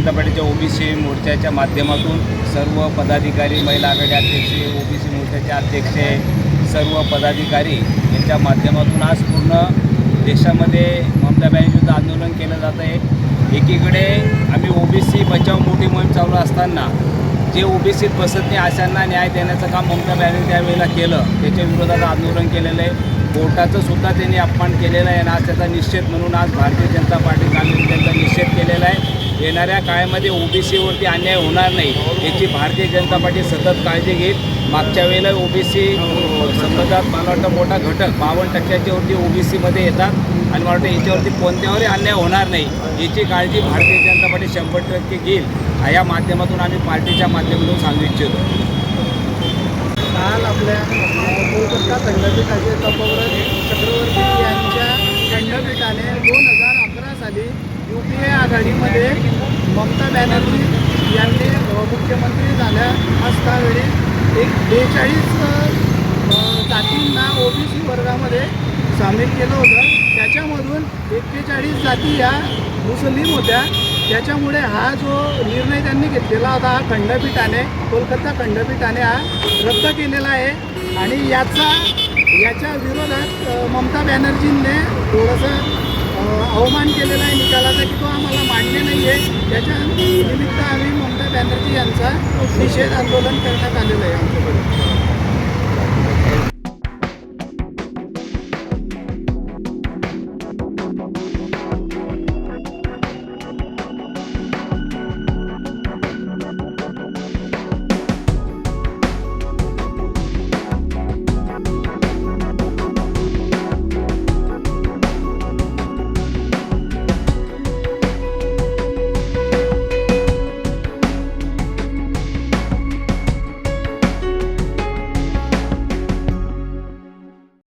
OBC मोर्चाच्या माध्यमातून सर्व पदाधिकारी महिला आघाडी अध्यक्ष ओबीसी मोर्चाचे अध्यक्ष सर्व पदाधिकारी यांच्या माध्यमातून आज पूर्ण देशामध्ये ममता बॅनर्जीचं आंदोलन केलं जात आहे. एकीकडे आम्ही ओबीसी बचाव मोठी मोहीम चालू असताना जे ओबीसीत बसत नाही अशांना न्याय देण्याचं काम ममता बॅनर्जी त्यावेळेला केलं त्याच्या विरोधात आंदोलन केलेलं आहे. कोर्टाचं सुद्धा त्यांनी अपमान केलेलं आहे आणि आज त्याचा निषेध म्हणून आज भारतीय जनता पार्टी आम्ही त्यांचा निषेध केलेला आहे. येणाऱ्या काळामध्ये ओबीसीवरती अन्याय होणार नाही याची भारतीय जनता पार्टी सतत काळजी घेईल. मागच्या वेळेला ओबीसी समाजात मला वाटतं मोठा घटक बावन्न टक्क्यांच्यावरती ओ बी ओबीसीमध्ये येतात आणि मला वाटतं याच्यावरती कोणत्यावरही अन्याय होणार नाही याची काळजी भारतीय जनता पार्टी शंभर टक्के घेईल. या माध्यमातून आम्ही पार्टीच्या माध्यमातून सांगू इच्छितो. काल आपल्या कोलकाता खंडपीठाचे तपव्रत चक्रवर्ती यांच्या खंडपीठाने दोन हजार अकरा साली यू पी ए आघाडीमध्ये ममता बॅनर्जी यांनी मुख्यमंत्री झाल्या असतावेळी एक बेचाळीस जातींना ओबीसी वर्गामध्ये सामील केलं होतं. त्याच्यामधून एक्केचाळीस जाती या मुस्लिम होत्या. त्याच्यामुळे हा जो निर्णय त्यांनी घेतलेला होता हा खंडपीठाने कोलकाता खंडपीठाने हा रद्द केलेला आहे. आणि याचा याच्या विरोधात ममता बॅनर्जींनी थोडंसं अवमान केलेला आहे निकालाचा की तो आम्हाला मान्य नाही आहे त्याच्या निमित्त आम्ही ममता बॅनर्जी यांचा निषेध आंदोलन करण्यात आलेलं आहे आमच्याकडे.